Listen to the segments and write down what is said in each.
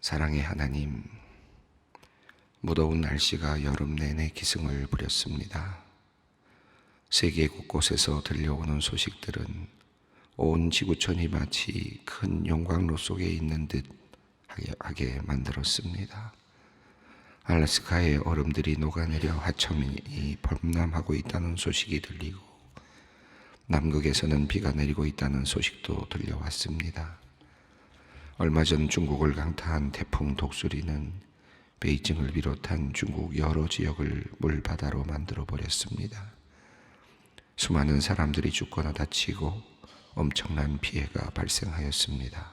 사랑의 하나님, 무더운 날씨가 여름 내내 기승을 부렸습니다. 세계 곳곳에서 들려오는 소식들은 온 지구촌이 마치 큰 용광로 속에 있는 듯 하게- 만들었습니다. 알래스카의 얼음들이 녹아내려 하천이 범람하고 있다는 소식이 들리고 남극에서는 비가 내리고 있다는 소식도 들려왔습니다. 얼마 전 중국을 강타한 태풍 독수리는 베이징을 비롯한 중국 여러 지역을 물바다로 만들어 버렸습니다. 수많은 사람들이 죽거나 다치고 엄청난 피해가 발생하였습니다.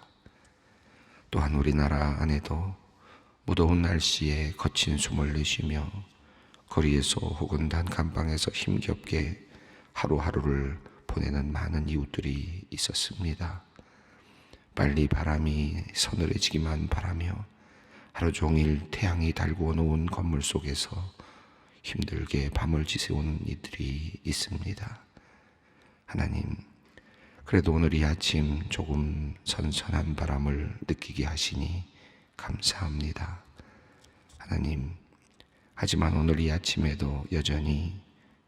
또한 우리나라 안에도 무더운 날씨에 거친 숨을 내쉬며 거리에서 혹은 단칸방에서 힘겹게 하루하루를 보내는 많은 이웃들이 있었습니다. 빨리 바람이 서늘해지기만 바라며 하루 종일 태양이 달구어 놓은 건물 속에서 힘들게 밤을 지새우는 이들이 있습니다. 하나님, 그래도 오늘 이 아침 조금 선선한 바람을 느끼게 하시니 감사합니다. 하나님, 하지만 오늘 이 아침에도 여전히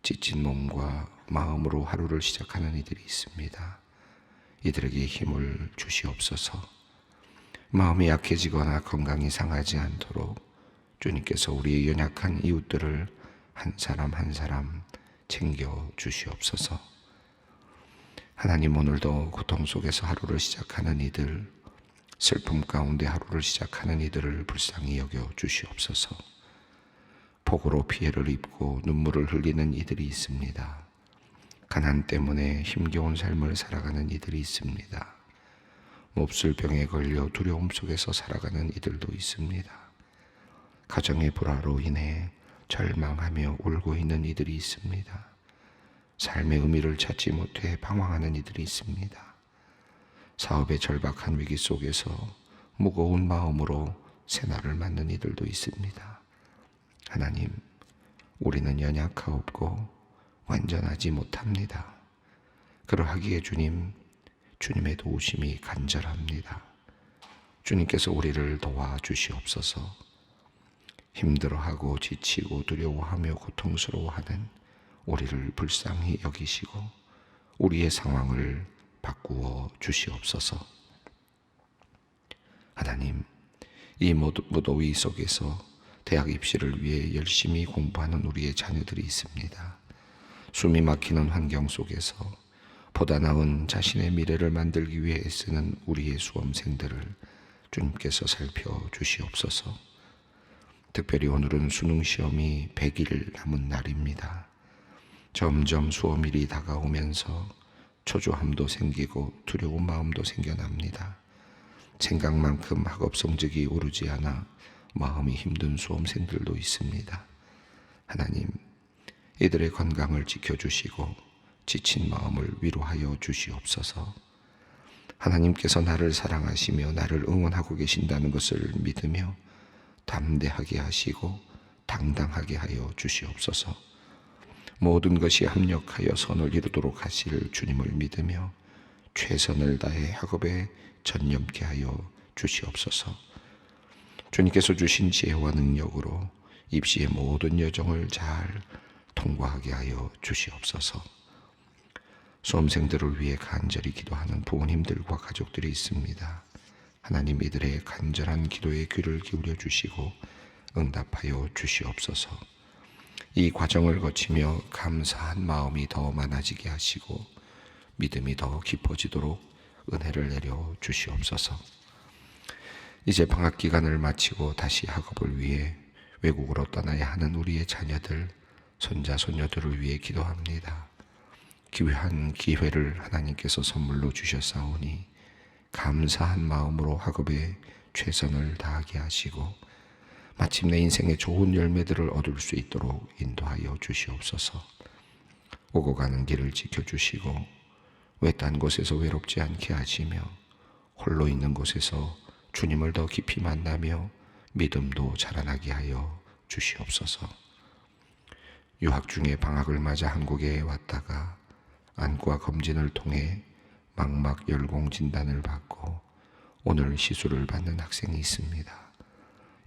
지친 몸과 마음으로 하루를 시작하는 이들이 있습니다. 이들에게 힘을 주시옵소서. 마음이 약해지거나 건강이 상하지 않도록 주님께서 우리의 연약한 이웃들을 한 사람 한 사람 챙겨 주시옵소서. 하나님 오늘도 고통 속에서 하루를 시작하는 이들, 슬픔 가운데 하루를 시작하는 이들을 불쌍히 여겨 주시옵소서. 폭우로 피해를 입고 눈물을 흘리는 이들이 있습니다. 가난 때문에 힘겨운 삶을 살아가는 이들이 있습니다. 몹쓸 병에 걸려 두려움 속에서 살아가는 이들도 있습니다. 가정의 불화로 인해 절망하며 울고 있는 이들이 있습니다. 삶의 의미를 찾지 못해 방황하는 이들이 있습니다. 사업의 절박한 위기 속에서 무거운 마음으로 새날을 맞는 이들도 있습니다. 하나님, 우리는 연약하옵고 완전하지 못합니다. 그러하기에 주님, 주님의 도우심이 간절합니다. 주님께서 우리를 도와주시옵소서. 힘들어하고 지치고 두려워하며 고통스러워하는 우리를 불쌍히 여기시고 우리의 상황을 바꾸어 주시옵소서. 하나님, 이 무더- 무더위 속에서 대학 입시를 위해 열심히 공부하는 우리의 자녀들이 있습니다. 숨이 막히는 환경 속에서 보다 나은 자신의 미래를 만들기 위해 애쓰는 우리의 수험생들을 주님께서 살펴 주시옵소서. 특별히 오늘은 수능 시험이 100일 남은 날입니다. 점점 수험일이 다가오면서 초조함도 생기고 두려운 마음도 생겨납니다. 생각만큼 학업 성적이 오르지 않아 마음이 힘든 수험생들도 있습니다. 하나님, 이들의 건강을 지켜주시고 지친 마음을 위로하여 주시옵소서. 하나님께서 나를 사랑하시며 나를 응원하고 계신다는 것을 믿으며 담대하게 하시고 당당하게 하여 주시옵소서. 모든 것이 합력하여 선을 이루도록 하실 주님을 믿으며 최선을 다해 학업에 전념케 하여 주시옵소서. 주님께서 주신 지혜와 능력으로 입시의 모든 여정을 잘 통과하게 하여 주시옵소서. 수험생들을 위해 간절히 기도하는 부모님들과 가족들이 있습니다. 하나님 이들의 간절한 기도에 귀를 기울여 주시고 응답하여 주시옵소서. 이 과정을 거치며 감사한 마음이 더 많아지게 하시고 믿음이 더 깊어지도록 은혜를 내려 주시옵소서. 이제 방학 기간을 마치고 다시 학업을 위해 외국으로 떠나야 하는 우리의 자녀들, 손자, 손녀들을 위해 기도합니다. 귀한 기회를 하나님께서 선물로 주셨사오니 감사한 마음으로 학업에 최선을 다하게 하시고 마침내 인생의 좋은 열매들을 얻을 수 있도록 인도하여 주시옵소서. 오고 가는 길을 지켜주시고 외딴 곳에서 외롭지 않게 하시며 홀로 있는 곳에서 주님을 더 깊이 만나며 믿음도 자라나게 하여 주시옵소서. 유학 중에 방학을 맞아 한국에 왔다가 안과 검진을 통해 망막 열공 진단을 받고 오늘 시술을 받는 학생이 있습니다.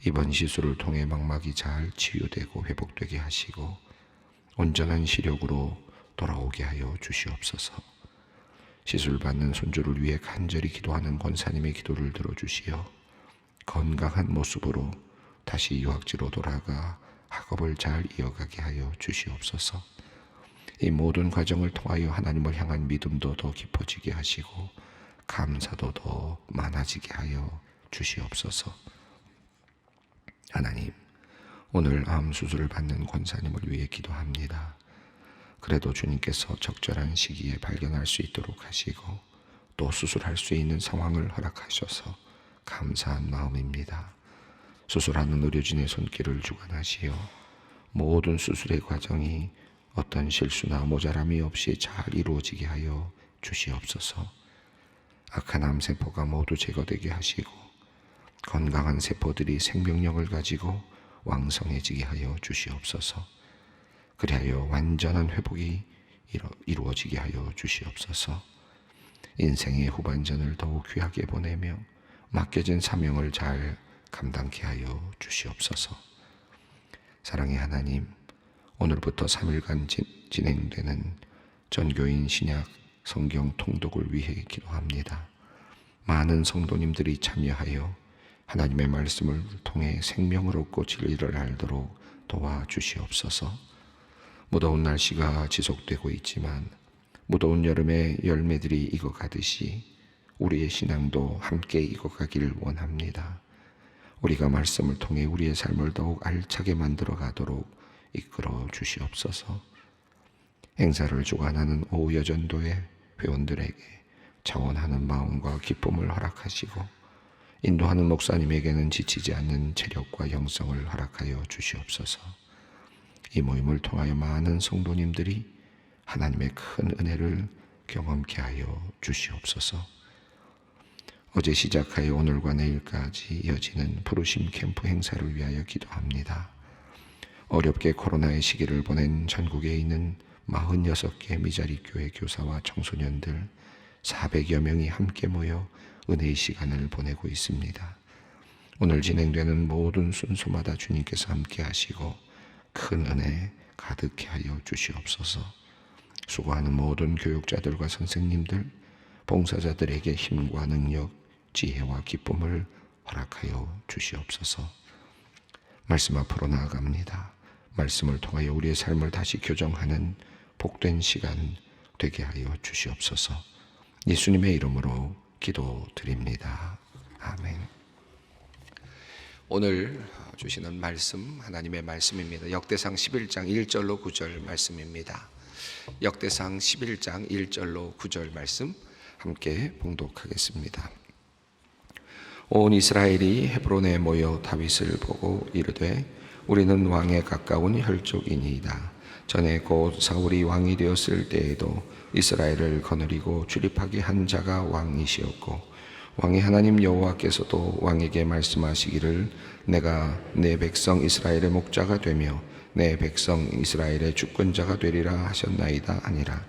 이번 시술을 통해 망막이 잘 치유되고 회복되게 하시고 온전한 시력으로 돌아오게 하여 주시옵소서. 시술 받는 손주를 위해 간절히 기도하는 권사님의 기도를 들어주시어 건강한 모습으로 다시 유학지로 돌아가 학업을 잘 이어가게 하여 주시옵소서. 이 모든 과정을 통하여 하나님을 향한 믿음도 더 깊어지게 하시고 감사도 더 많아지게 하여 주시옵소서. 하나님, 오늘 암 수술을 받는 권사님을 위해 기도합니다. 그래도 주님께서 적절한 시기에 발견할 수 있도록 하시고 또 수술할 수 있는 상황을 허락하셔서 감사한 마음입니다. 수술하는 의료진의 손길을 주관하시어 모든 수술의 과정이 어떤 실수나 모자람이 없이 잘 이루어지게 하여 주시옵소서. 악한 암 세포가 모두 제거되게 하시고 건강한 세포들이 생명력을 가지고 왕성해지게 하여 주시옵소서. 그리하여 완전한 회복이 이루- 이루어지게 하여 주시옵소서. 인생의 후반전을 더욱 귀하게 보내며 맡겨진 사명을 잘 감당케 하여 주시옵소서. 사랑의 하나님, 오늘부터 3일간 진, 진행되는 전교인 신약 성경 통독을 위해 기도합니다. 많은 성도님들이 참여하여 하나님의 말씀을 통해 생명을 얻고 진리를 알도록 도와주시옵소서. 무더운 날씨가 지속되고 있지만 무더운 여름에 열매들이 익어가듯이 우리의 신앙도 함께 익어가길 원합니다. 우리가 말씀을 통해 우리의 삶을 더욱 알차게 만들어 가도록 이끌어 주시옵소서. 행사를 주관하는 오여전도의 회원들에게 자원하는 마음과 기쁨을 허락하시고 인도하는 목사님에게는 지치지 않는 체력과 영성을 허락하여 주시옵소서. 이 모임을 통하여 많은 성도님들이 하나님의 큰 은혜를 경험케 하여 주시옵소서. 어제 시작하여 오늘과 내일까지 이어지는 부르심 캠프 행사를 위하여 기도합니다. 어렵게 코로나의 시기를 보낸 전국에 있는 46개 미자리 교회 교사와 청소년들 400여 명이 함께 모여 은혜의 시간을 보내고 있습니다. 오늘 진행되는 모든 순서마다 주님께서 함께 하시고 큰 은혜 가득해 하여 주시옵소서. 수고하는 모든 교육자들과 선생님들, 봉사자들에게 힘과 능력, 지혜와 기쁨을 허락하여 주시옵소서. 말씀 앞으로 나아갑니다. 말씀을 통하여 우리의 삶을 다시 교정하는 복된 시간 되게 하여 주시옵소서. 예수님의 이름으로 기도드립니다. 아멘. 오늘 주시는 말씀 하나님의 말씀입니다. 역대상 11장 1절로 9절 말씀입니다. 역대상 11장 1절로 9절 말씀 함께 봉독하겠습니다. 온 이스라엘이 헤브론에 모여 다윗을 보고 이르되 우리는 왕에 가까운 혈족이니이다. 전에 곧 사울이 왕이 되었을 때에도 이스라엘을 거느리고 출입하게 한 자가 왕이시었고 왕이 하나님 여호와께서도 왕에게 말씀하시기를 내가 내 백성 이스라엘의 목자가 되며 내 백성 이스라엘의 주권자가 되리라 하셨나이다 아니라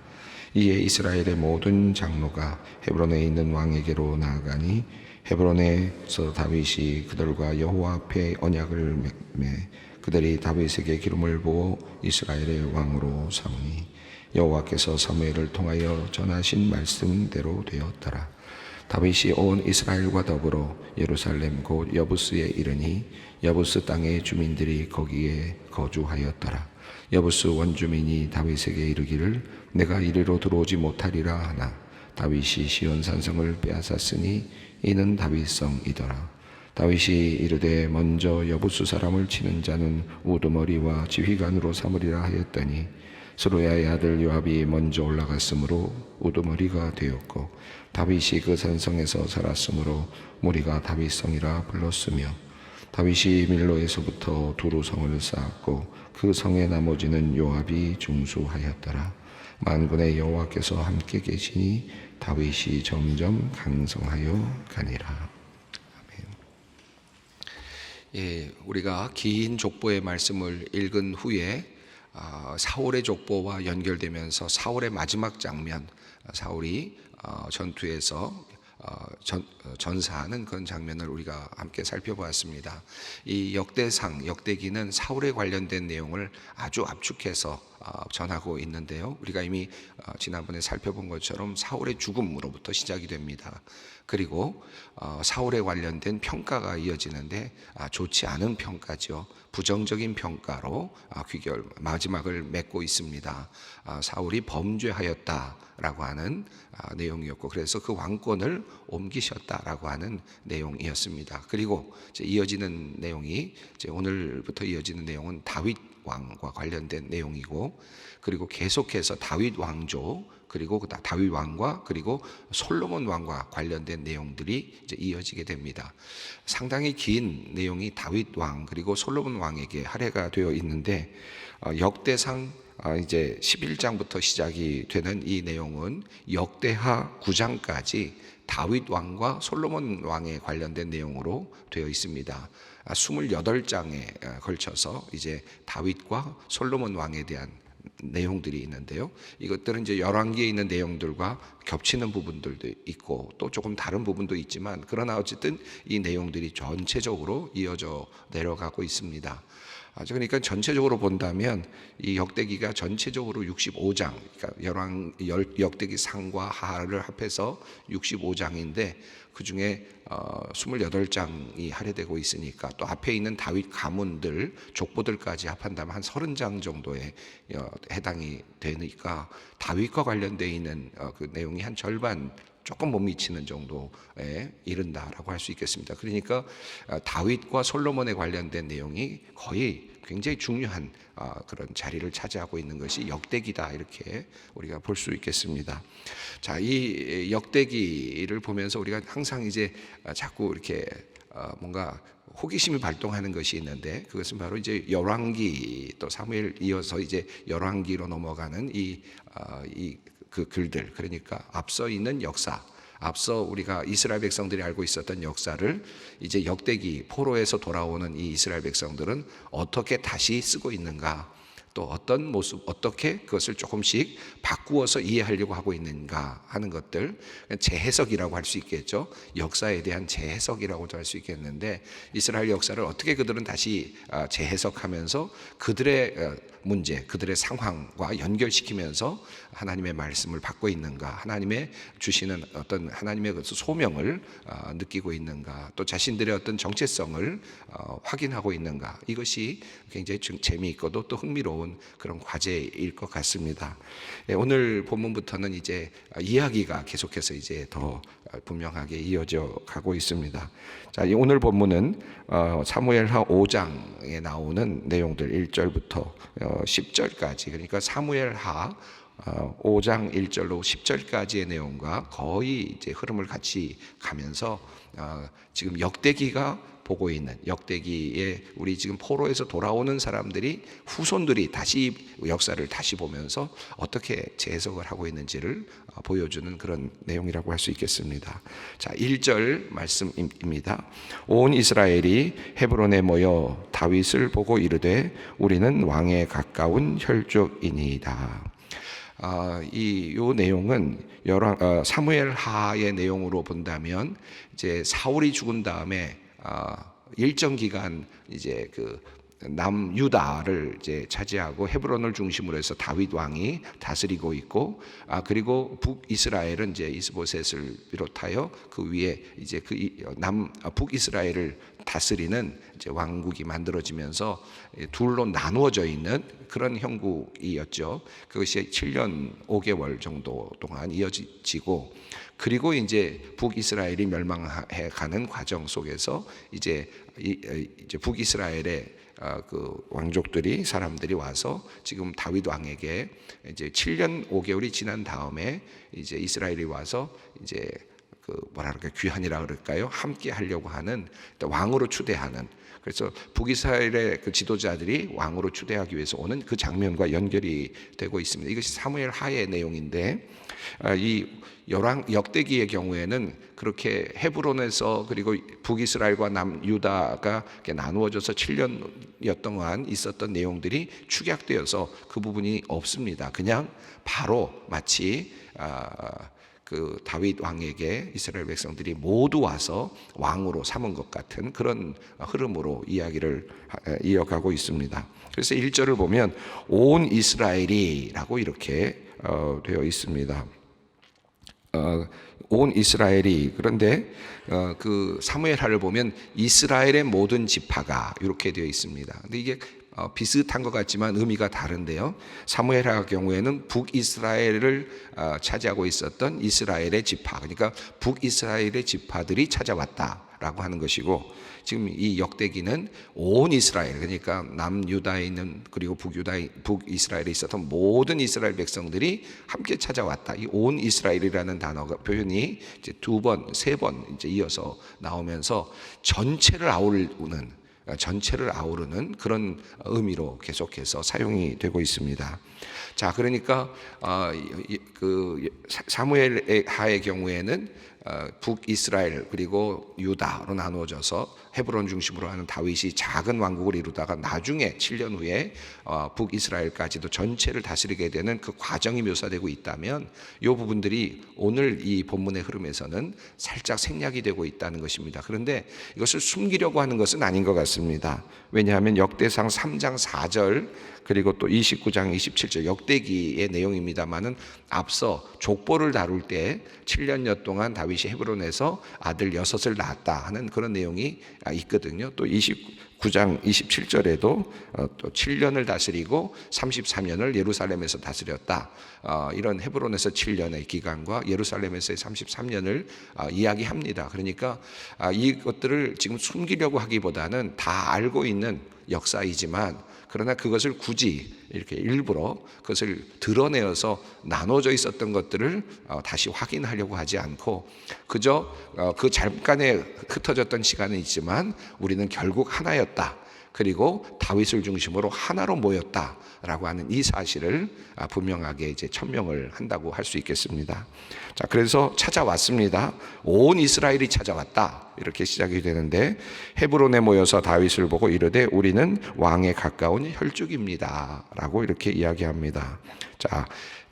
이에 이스라엘의 모든 장로가 헤브론에 있는 왕에게로 나아가니 헤브론에서 다윗이 그들과 여호와 앞에 언약을 맺매 그들이 다윗에게 기름을 부어 이스라엘의 왕으로 삼으니 여호와께서 사무엘을 통하여 전하신 말씀대로 되었더라. 다윗이 온 이스라엘과 더불어 예루살렘 곧 여부스에 이르니 여부스 땅의 주민들이 거기에 거주하였더라. 여부스 원주민이 다윗에게 이르기를 내가 이리로 들어오지 못하리라 하나 다윗이 시온 산성을 빼앗았으니 이는 다윗성이더라. 다윗이 이르되 먼저 여부수 사람을 치는 자는 우두머리와 지휘관으로 삼으리라 하였더니 스루야의 아들 요압이 먼저 올라갔으므로 우두머리가 되었고 다윗이 그 산성에서 살았으므로 무리가 다윗성이라 불렀으며 다윗이 밀로에서부터 두루 성을 쌓았고 그 성의 나머지는 요압이 중수하였더라 만군의 여호와께서 함께 계시니 다윗이 점점 강성하여 가니라 예, 우리가 긴 족보의 말씀을 읽은 후에 어, 사울의 족보와 연결되면서 사울의 마지막 장면, 사울이 어, 전투에서 어, 전, 어, 전사하는 그런 장면을 우리가 함께 살펴보았습니다. 이 역대상, 역대기는 사울에 관련된 내용을 아주 압축해서 어, 전하고 있는데요. 우리가 이미 어, 지난번에 살펴본 것처럼 사울의 죽음으로부터 시작이 됩니다. 그리고 어, 사울에 관련된 평가가 이어지는데 아, 좋지 않은 평가죠. 부정적인 평가로 아, 귀결 마지막을 맺고 있습니다. 아, 사울이 범죄하였다라고 하는 아, 내용이었고 그래서 그 왕권을 옮기셨다라고 하는 내용이었습니다. 그리고 이어지는 내용이 오늘부터 이어지는 내용은 다윗 왕과 관련된 내용이고 그리고 계속해서 다윗 왕조 그리고 그 다- 다윗 왕과 그리고 솔로몬 왕과 관련된 내용들이 이제 이어지게 됩니다. 상당히 긴 내용이 다윗 왕 그리고 솔로몬 왕에게 할애가 되어 있는데 어, 역대상 아, 이제 11장부터 시작이 되는 이 내용은 역대하 9장까지 다윗 왕과 솔로몬 왕에 관련된 내용으로 되어 있습니다. 28장에 걸쳐서 이제 다윗과 솔로몬 왕에 대한 내용들이 있는데요. 이것들은 이제 열왕기에 있는 내용들과 겹치는 부분들도 있고 또 조금 다른 부분도 있지만 그러나 어쨌든 이 내용들이 전체적으로 이어져 내려가고 있습니다. 아, 그러니까 전체적으로 본다면 이 역대기가 전체적으로 65장, 그러니까 열왕 열- 역대기 상과 하를 합해서 65장인데 그 중에 어, 28장이 할애되고 있으니까 또 앞에 있는 다윗 가문들 족보들까지 합한다면 한 30장 정도에 어, 해당이 되니까 다윗과 관련되어 있는 어, 그 내용이 한 절반 조금 못 미치는 정도에 이른다라고 할 수 있겠습니다. 그러니까 어, 다윗과 솔로몬에 관련된 내용이 거의 굉장히 중요한 어, 그런 자리를 차지하고 있는 것이 역대기다 이렇게 우리가 볼 수 있겠습니다. 자, 이 역대기를 보면서 우리가 항상 이제 어, 자꾸 이렇게 어, 뭔가 호기심이 발동하는 것이 있는데 그것은 바로 이제 열왕기 또 사무엘 이어서 이제 열왕기로 넘어가는 이 어, 이 그 글들 그러니까 앞서 있는 역사 앞서 우리가 이스라엘 백성들이 알고 있었던 역사를 이제 역대기 포로에서 돌아오는 이 이스라엘 백성들은 어떻게 다시 쓰고 있는가 또 어떤 모습 어떻게 그것을 조금씩 바꾸어서 이해하려고 하고 있는가 하는 것들 재해석이라고 할 수 있겠죠. 역사에 대한 재해석이라고도 할 수 있겠는데 이스라엘 역사를 어떻게 그들은 다시 아, 재해석하면서 그들의 어, 문제 그들의 상황과 연결시키면서 하나님의 말씀을 받고 있는가 하나님의 주시는 어떤 하나님의 그 소명을 어, 느끼고 있는가 또 자신들의 어떤 정체성을 어, 확인하고 있는가 이것이 굉장히 좀 재미있고도 또 흥미로운 그런 과제일 것 같습니다. 예, 오늘 본문부터는 이제 이야기가 계속해서 이제 더 분명하게 이어져 가고 있습니다. 자, 이 오늘 본문은 어, 사무엘하 5장에 나오는 내용들 1절부터 어, 10절까지. 그러니까 사무엘하 어, 5장 1절로 10절까지의 내용과 거의 이제 흐름을 같이 가면서 어, 지금 역대기가 보고 있는 역대기에 우리 지금 포로에서 돌아오는 사람들이 후손들이 다시 역사를 다시 보면서 어떻게 재해석을 하고 있는지를 어, 보여주는 그런 내용이라고 할 수 있겠습니다. 자, 1절 말씀입니다. 온 이스라엘이 헤브론에 모여 다윗을 보고 이르되 우리는 왕에 가까운 혈족이니이다. 아, 이요 내용은 열왕 어, 사무엘 하의 내용으로 본다면 이제 사울이 죽은 다음에 아, 일정 기간 이제 그 남유다를 이제 차지하고 헤브론을 중심으로 해서 다윗 왕이 다스리고 있고 아 그리고 북이스라엘은 이제 이스보셋을 비롯하여 그 위에 이제 그 남 북 이스라엘을 다스리는 이제 왕국이 만들어지면서 둘로 나누어져 있는 그런 형국이었죠. 그것이 7년 5개월 정도 동안 이어지고 그리고 이제 북이스라엘이 멸망해 가는 과정 속에서 이제 이제 북이스라엘의 어, 그 왕족들이 사람들이 와서 지금 다윗 왕에게 이제 7년 5개월이 지난 다음에 이제 이스라엘이 와서 이제 그 뭐라 그럴까 귀환이라 그럴까요? 함께 하려고 하는 왕으로 추대하는 그래서 북이스라엘의 그 지도자들이 왕으로 추대하기 위해서 오는 그 장면과 연결이 되고 있습니다. 이것이 사무엘 하의 내용인데 아, 이 열왕 역대기의 경우에는 그렇게 헤브론에서 그리고 북이스라엘과 남유다가 나누어져서 7년여 동안 있었던 내용들이 축약되어서 그 부분이 없습니다. 그냥 바로 마치 아, 그 다윗 왕에게 이스라엘 백성들이 모두 와서 왕으로 삼은 것 같은 그런 흐름으로 이야기를 하- 이어가고 있습니다. 그래서 1절을 보면 온 이스라엘이라고 이렇게 어, 되어 있습니다. 어, 온 이스라엘이 그런데 어, 그 사무엘하를 보면 이스라엘의 모든 지파가 이렇게 되어 있습니다. 근데 이게 어, 비슷한 것 같지만 의미가 다른데요. 사무엘하 경우에는 북이스라엘을 어, 차지하고 있었던 이스라엘의 지파, 그러니까 북이스라엘의 지파들이 찾아왔다라고 하는 것이고 지금 이 역대기는 온 이스라엘 그러니까 남유다에 있는 그리고 북유다에 북이스라엘에 있었던 모든 이스라엘 백성들이 함께 찾아왔다. 이 온 이스라엘이라는 단어가 표현이 이제 두 번, 세 번 이제 이어서 나오면서 전체를 아우르는 전체를 아우르는 그런 의미로 계속해서 사용이 되고 있습니다. 자, 그러니까 어, 그 사무엘 하의 경우에는 어, 북이스라엘 그리고 유다로 나누어져서 헤브론 중심으로 하는 다윗이 작은 왕국을 이루다가 나중에 7년 후에 어, 북이스라엘까지도 전체를 다스리게 되는 그 과정이 묘사되고 있다면 이 부분들이 오늘 이 본문의 흐름에서는 살짝 생략이 되고 있다는 것입니다. 그런데 이것을 숨기려고 하는 것은 아닌 것 같습니다. 왜냐하면 역대상 3장 4절 그리고 또 29장 27절 역대기의 내용입니다만은 앞서 족보를 다룰 때 7년여 동안 다윗이 헤브론에서 아들 여섯을 낳았다 하는 그런 내용이 아, 있거든요. 또 29장 27절에도 어, 또 7년을 다스리고 33년을 예루살렘에서 다스렸다. 어, 이런 헤브론에서 7년의 기간과 예루살렘에서의 33년을 어, 이야기합니다. 그러니까 아, 이것들을 지금 숨기려고 하기보다는 다 알고 있는 역사이지만 그러나 그것을 굳이 이렇게 일부러 그것을 드러내어서 나눠져 있었던 것들을 어, 다시 확인하려고 하지 않고 그저 어, 그 잠깐에 흩어졌던 시간은 있지만 우리는 결국 하나였다. 그리고 다윗을 중심으로 하나로 모였다 라고 하는 이 사실을 아, 분명하게 이제 천명을 한다고 할 수 있겠습니다. 자, 그래서 찾아왔습니다. 온 이스라엘이 찾아왔다. 이렇게 시작이 되는데 헤브론에 모여서 다윗을 보고 이르되 우리는 왕에 가까운 혈족입니다라고 이렇게 이야기합니다. 자,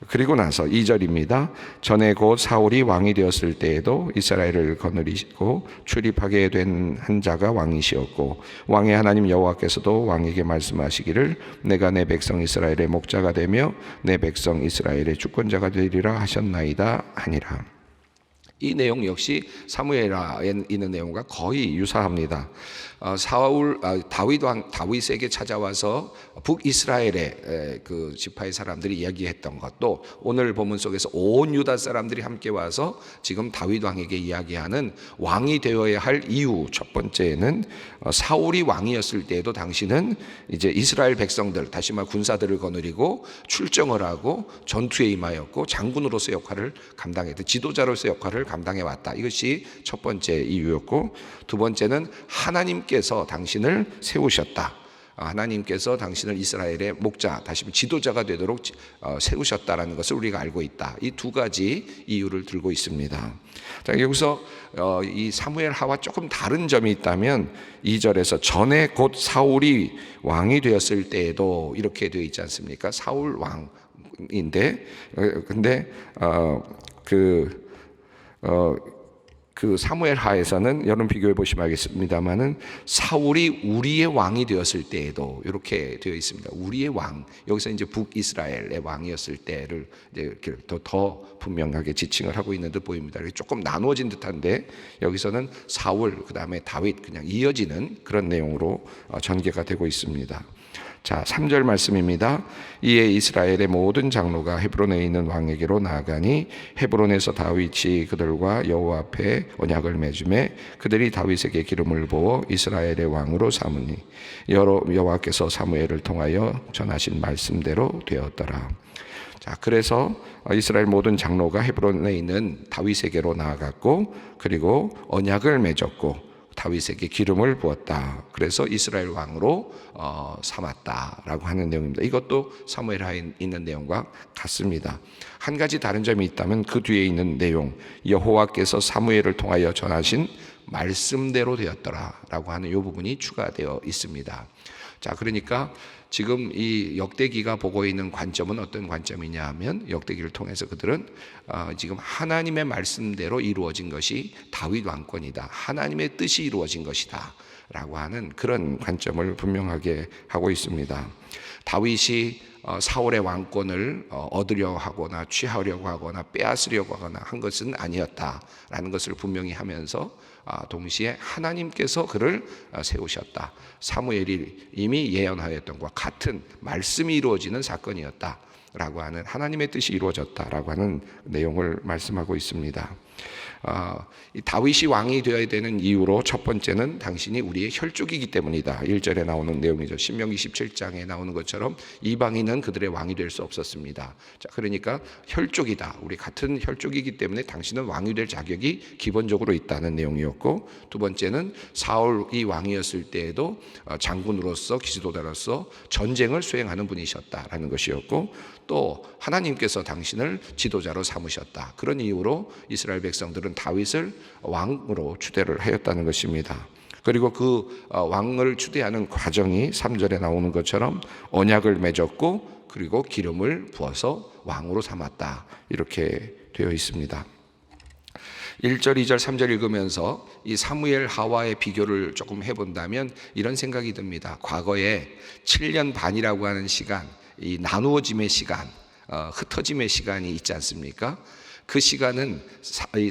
그리고 나서 2절입니다. 전에 곧 사울이 왕이 되었을 때에도 이스라엘을 거느리고 출입하게 된 한 자가 왕이시었고 왕의 하나님 여호와께서도 왕에게 말씀하시기를 내가 내 백성 이스라엘의 목자가 되며 내 백성 이스라엘의 주권자가 되리라 하셨나이다 하니라. 이 내용 역시 사무엘하에 있는 내용과 거의 유사합니다. 어, 사울 아, 다윗 왕 다윗에게 찾아와서 북이스라엘의 에, 그 지파의 사람들이 이야기했던 것도 오늘 본문 속에서 온 유다 사람들이 함께 와서 지금 다윗 왕에게 이야기하는 왕이 되어야 할 이유 첫 번째는 어, 사울이 왕이었을 때에도 당신은 이제 이스라엘 백성들 다시 말 군사들을 거느리고 출정을 하고 전투에 임하였고 장군으로서 역할을 감당했다. 지도자로서 역할을 감당해 왔다. 이것이 첫 번째 이유였고 두 번째는 하나님 께서 당신을 세우셨다. 아, 하나님께서 당신을 이스라엘의 목자, 다시 지도자가 되도록 지- 어, 세우셨다라는 것을 우리가 알고 있다. 이 두 가지 이유를 들고 있습니다. 자, 여기서 어, 이 사무엘 하와 조금 다른 점이 있다면 2절에서 전에 곧 사울이 왕이 되었을 때에도 이렇게 되어 있지 않습니까? 사울 왕인데 어, 근데 어 그 어, 그 사무엘 하에서는 여러분 비교해 보시면 알겠습니다만은 사울이 우리의 왕이 되었을 때에도 이렇게 되어 있습니다. 우리의 왕 여기서 이제 북이스라엘의 왕이었을 때를 이제 이렇게 더, 더 분명하게 지칭을 하고 있는 듯 보입니다. 조금 나누어진 듯한데 여기서는 사울 그 다음에 다윗 그냥 이어지는 그런 내용으로 어, 전개가 되고 있습니다. 자, 3절 말씀입니다. 이에 이스라엘의 모든 장로가 헤브론에 있는 왕에게로 나아가니 헤브론에서 다윗이 그들과 여호와 앞에 언약을 맺음에 그들이 다윗에게 기름을 부어 이스라엘의 왕으로 삼으니 여호와께서 사무엘을 통하여 전하신 말씀대로 되었더라. 자, 그래서 이스라엘 모든 장로가 헤브론에 있는 다윗에게로 나아갔고 그리고 언약을 맺었고 다윗에게 기름을 부었다. 그래서 이스라엘 왕으로 어, 삼았다라고 하는 내용입니다. 이것도 사무엘하에 있는 내용과 같습니다. 한 가지 다른 점이 있다면 그 뒤에 있는 내용 여호와께서 사무엘을 통하여 전하신 말씀대로 되었더라라고 하는 이 부분이 추가되어 있습니다. 자, 그러니까 지금 이 역대기가 보고 있는 관점은 어떤 관점이냐 하면 역대기를 통해서 그들은 어, 지금 하나님의 말씀대로 이루어진 것이 다윗 왕권이다. 하나님의 뜻이 이루어진 것이다. 라고 하는 그런 관점을 분명하게 하고 있습니다. 다윗이 어, 사울의 왕권을 어, 얻으려 하거나 취하려고 하거나 빼앗으려고 하거나 한 것은 아니었다라는 것을 분명히 하면서 아, 동시에 하나님께서 그를 아, 세우셨다. 사무엘이 이미 예언하였던 것과 같은 말씀이 이루어지는 사건이었다. 라고 하는 하나님의 뜻이 이루어졌다라고 하는 내용을 말씀하고 있습니다. 어, 이 다윗이 왕이 되어야 되는 이유로 첫 번째는 당신이 우리의 혈족이기 때문이다. 1절에 나오는 내용이죠. 신명기 17장에 나오는 것처럼 이방인은 그들의 왕이 될 수 없었습니다. 자, 그러니까 혈족이다. 우리 같은 혈족이기 때문에 당신은 왕이 될 자격이 기본적으로 있다는 내용이었고 두 번째는 사울이 왕이었을 때에도 어, 장군으로서 기지도자로서 전쟁을 수행하는 분이셨다라는 것이었고 또 하나님께서 당신을 지도자로 삼으셨다. 그런 이유로 이스라엘 백성들은 다윗을 왕으로 추대를 하였다는 것입니다. 그리고 그 어, 왕을 추대하는 과정이 3절에 나오는 것처럼 언약을 맺었고 그리고 기름을 부어서 왕으로 삼았다. 이렇게 되어 있습니다. 1절, 2절, 3절 읽으면서 이 사무엘 하와의 비교를 조금 해본다면 이런 생각이 듭니다. 과거에 7년 반이라고 하는 시간, 이 나누어짐의 시간, 어, 흩어짐의 시간이 있지 않습니까? 그 시간은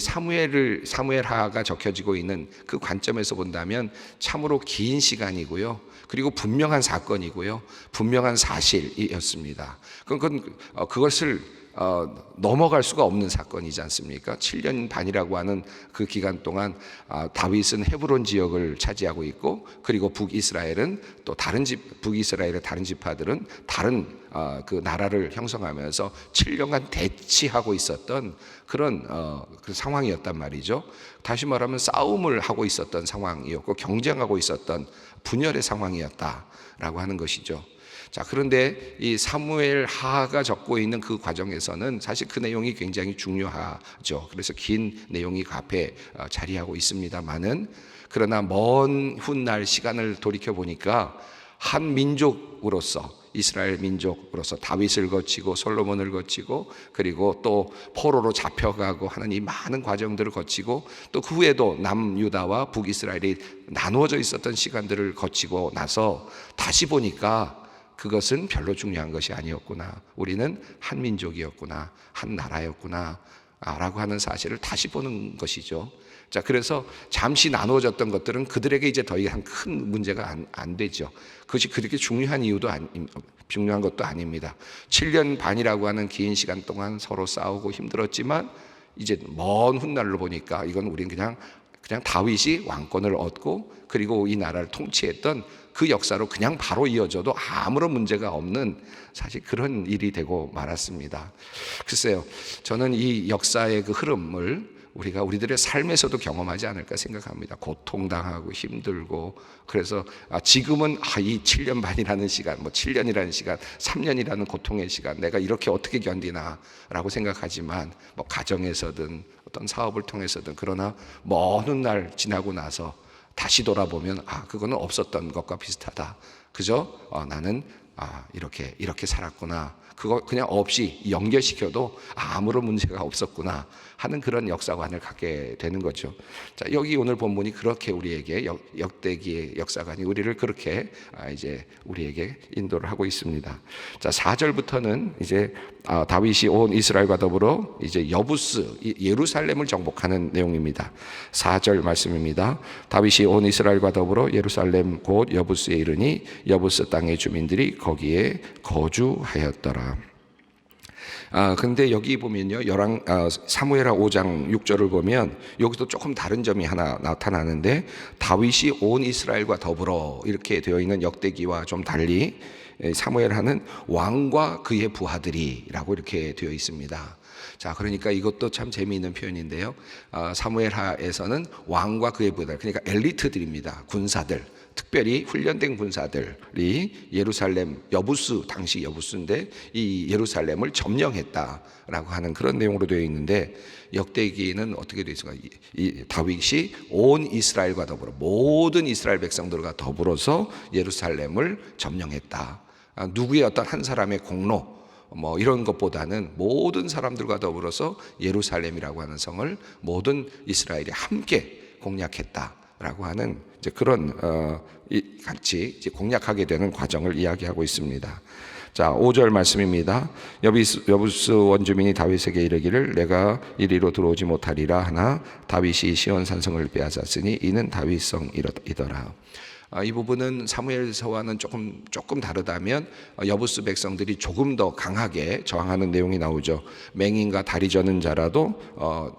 사무엘을 사무엘 하가 적혀지고 있는 그 관점에서 본다면 참으로 긴 시간이고요. 그리고 분명한 사건이고요. 분명한 사실이었습니다. 그건 어, 그것을 어, 넘어갈 수가 없는 사건이지 않습니까? 7년 반이라고 하는 그 기간 동안 아, 다윗은 헤브론 지역을 차지하고 있고 그리고 북이스라엘은 또 다른 집 북이스라엘의 다른 지파들은 다른 아, 그 나라를 형성하면서 7년간 대치하고 있었던 그런 어, 그 상황이었단 말이죠. 다시 말하면 싸움을 하고 있었던 상황이었고 경쟁하고 있었던 분열의 상황이었다라고 하는 것이죠. 자, 그런데 이 사무엘 하가 적고 있는 그 과정에서는 사실 그 내용이 굉장히 중요하죠. 그래서 긴 내용이 그 앞에 어, 자리하고 있습니다만은 그러나 먼 훗날 시간을 돌이켜 보니까 한 민족으로서 이스라엘 민족으로서 다윗을 거치고 솔로몬을 거치고 그리고 또 포로로 잡혀가고 하는 이 많은 과정들을 거치고 또 그 후에도 남유다와 북이스라엘이 나누어져 있었던 시간들을 거치고 나서 다시 보니까 그것은 별로 중요한 것이 아니었구나. 우리는 한 민족이었구나. 한 나라였구나. 아, 라고 하는 사실을 다시 보는 것이죠. 자, 그래서 잠시 나누어졌던 것들은 그들에게 이제 더 이상 큰 문제가 안, 안 되죠. 그것이 그렇게 중요한 이유도 아니, 중요한 것도 아닙니다. 7년 반이라고 하는 긴 시간 동안 서로 싸우고 힘들었지만 이제 먼 훗날로 보니까 이건 우리는 그냥 그냥 다윗이 왕권을 얻고 그리고 이 나라를 통치했던 그 역사로 그냥 바로 이어져도 아무런 문제가 없는 사실 그런 일이 되고 말았습니다. 글쎄요, 저는 이 역사의 그 흐름을 우리가 우리들의 삶에서도 경험하지 않을까 생각합니다. 고통당하고 힘들고 그래서 아, 지금은 아, 이 7년 반이라는 시간, 뭐 7년이라는 시간, 3년이라는 고통의 시간, 내가 이렇게 어떻게 견디나라고 생각하지만 뭐 가정에서든 어떤 사업을 통해서든 그러나 먼 훗날 지나고 나서 다시 돌아보면 아 그거는 없었던 것과 비슷하다. 그죠? 어, 나는 아 이렇게 이렇게 살았구나. 그거 그냥 없이 연결시켜도 아무런 문제가 없었구나 하는 그런 역사관을 갖게 되는 거죠. 자 여기 오늘 본문이 그렇게 우리에게 역, 역대기의 역사관이 우리를 그렇게 아, 이제 우리에게 인도를 하고 있습니다. 자 4절부터는 이제 아, 다윗이 온 이스라엘과 더불어 이제 여부스 예루살렘을 정복하는 내용입니다. 4절 말씀입니다. 다윗이 온 이스라엘과 더불어 예루살렘 곧 여부스에 이르니 여부스 땅의 주민들이 거기에 거주하였더라. 아, 근데 여기 보면요. 열왕 아, 사무엘하 5장 6절을 보면 여기도 조금 다른 점이 하나 나타나는데 다윗이 온 이스라엘과 더불어 이렇게 되어 있는 역대기와 좀 달리 사무엘하는 왕과 그의 부하들이라고 이렇게 되어 있습니다. 자, 그러니까 이것도 참 재미있는 표현인데요. 어, 사무엘하에서는 왕과 그의 부들, 그러니까 엘리트들입니다. 군사들. 특별히 훈련된 군사들이 예루살렘 여부스 당시 여부스인데 이 예루살렘을 점령했다라고 하는 그런 내용으로 되어 있는데 역대기는 어떻게 되어 있을까? 이, 이 다윗이 온 이스라엘과 더불어 모든 이스라엘 백성들과 더불어서 예루살렘을 점령했다. 아, 누구의 어떤 한 사람의 공로 뭐 이런 것보다는 모든 사람들과 더불어서 예루살렘이라고 하는 성을 모든 이스라엘이 함께 공략했다라고 하는 이제 그런 어, 이, 같이 이제 공략하게 되는 과정을 이야기하고 있습니다. 자, 5절 말씀입니다. 여비스, 여부스 원주민이 다윗에게 이르기를 내가 이리로 들어오지 못하리라 하나 다윗이 시온 산성을 빼앗았으니 이는 다윗성이더라. 아, 이 부분은 사무엘서와는 조금 조금 다르다면 어, 여부스 백성들이 조금 더 강하게 저항하는 내용이 나오죠. 맹인과 다리 저는 자라도 어,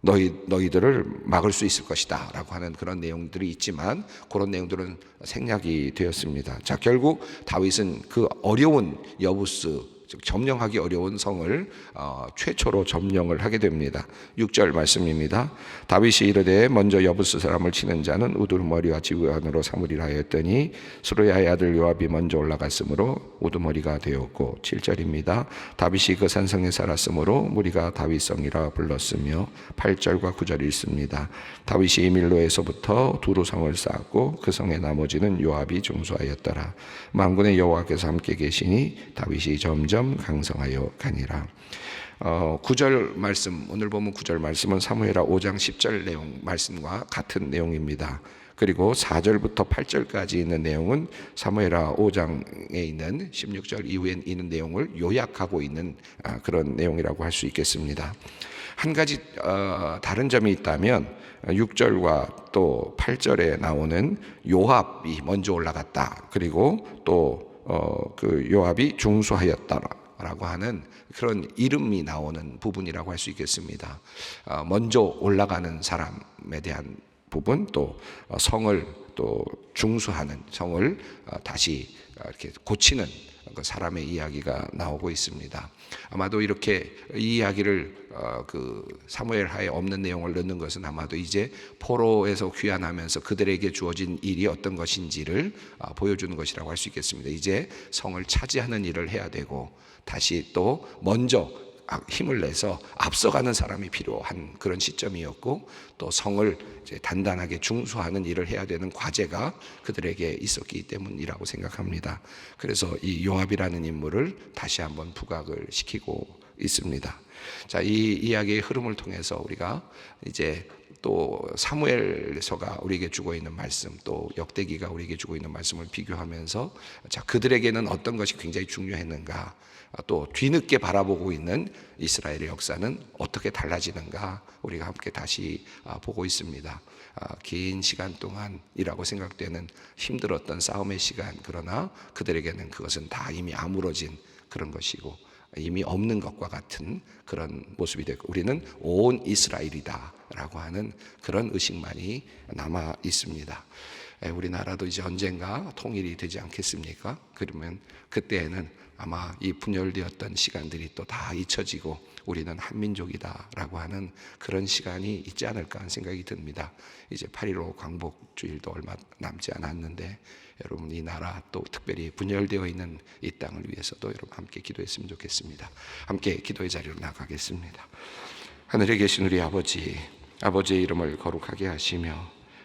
너희 너희들을 막을 수 있을 것이다라고 하는 그런 내용들이 있지만 그런 내용들은 생략이 되었습니다. 자 결국 다윗은 그 어려운 여부스 즉 점령하기 어려운 성을 어, 최초로 점령을 하게 됩니다. 6절 말씀입니다. 다윗이 이르되 먼저 여부스 사람을 치는 자는 우두머리와 지휘관으로 삼으리라 하였더니 수르야의 아들 요압이 먼저 올라갔으므로 우두머리가 되었고 7절입니다. 다윗이 그 산성에 살았으므로 무리가 다윗성이라 불렀으며 8절과 9절 읽습니다. 다윗이 밀로에서부터 두루성을 쌓았고 그 성의 나머지는 요압이 중수하였더라. 만군의 여호와께서 함께 계시니 다윗이 점점 강성하여 가니라. 어, 9절 말씀 오늘 보면 9절 말씀은 사무엘하 5장 10절 내용 말씀과 같은 내용입니다. 그리고 4절부터 8절까지 있는 내용은 사무엘하 5장에 있는 16절 이후에 있는 내용을 요약하고 있는 아, 그런 내용이라고 할 수 있겠습니다. 한 가지 어, 다른 점이 있다면 6절과 또 8절에 나오는 요압이 먼저 올라갔다. 그리고 또 어, 그 요압이 중수하였다라고 하는 그런 이름이 나오는 부분이라고 할 수 있겠습니다. 어, 먼저 올라가는 사람에 대한 부분 또 어, 성을 또 중수하는 성을 어, 다시 어, 이렇게 고치는 그 사람의 이야기가 나오고 있습니다. 아마도 이렇게 이 이야기를 어, 그 사무엘 하에 없는 내용을 넣는 것은 아마도 이제 포로에서 귀환하면서 그들에게 주어진 일이 어떤 것인지를 어, 보여주는 것이라고 할 수 있겠습니다. 이제 성을 차지하는 일을 해야 되고 다시 또 먼저 아, 힘을 내서 앞서가는 사람이 필요한 그런 시점이었고 또 성을 단단하게 중수하는 일을 해야 되는 과제가 그들에게 있었기 때문이라고 생각합니다. 그래서 이 요압이라는 인물을 다시 한번 부각을 시키고 있습니다. 자, 이 이야기의 흐름을 통해서 우리가 이제 또 사무엘서가 우리에게 주고 있는 말씀, 또 역대기가 우리에게 주고 있는 말씀을 비교하면서 자, 그들에게는 어떤 것이 굉장히 중요했는가? 또 뒤늦게 바라보고 있는 이스라엘의 역사는 어떻게 달라지는가 우리가 함께 다시 아, 보고 있습니다. 아, 긴 시간 동안이라고 생각되는 힘들었던 싸움의 시간 그러나 그들에게는 그것은 다 이미 아물어진 그런 것이고 이미 없는 것과 같은 그런 모습이 되고 우리는 온 이스라엘이다라고 하는 그런 의식만이 남아 있습니다. 우리나라도 이제 언젠가 통일이 되지 않겠습니까? 그러면 그때에는 아마 이 분열되었던 시간들이 또 다 잊혀지고 우리는 한민족이다라고 하는 그런 시간이 있지 않을까 하는 생각이 듭니다. 이제 8.15 광복주일도 얼마 남지 않았는데 여러분 이 나라 또 특별히 분열되어 있는 이 땅을 위해서도 여러분 함께 기도했으면 좋겠습니다. 함께 기도의 자리로 나가겠습니다. 하늘에 계신 우리 아버지, 아버지의 이름을 거룩하게 하시며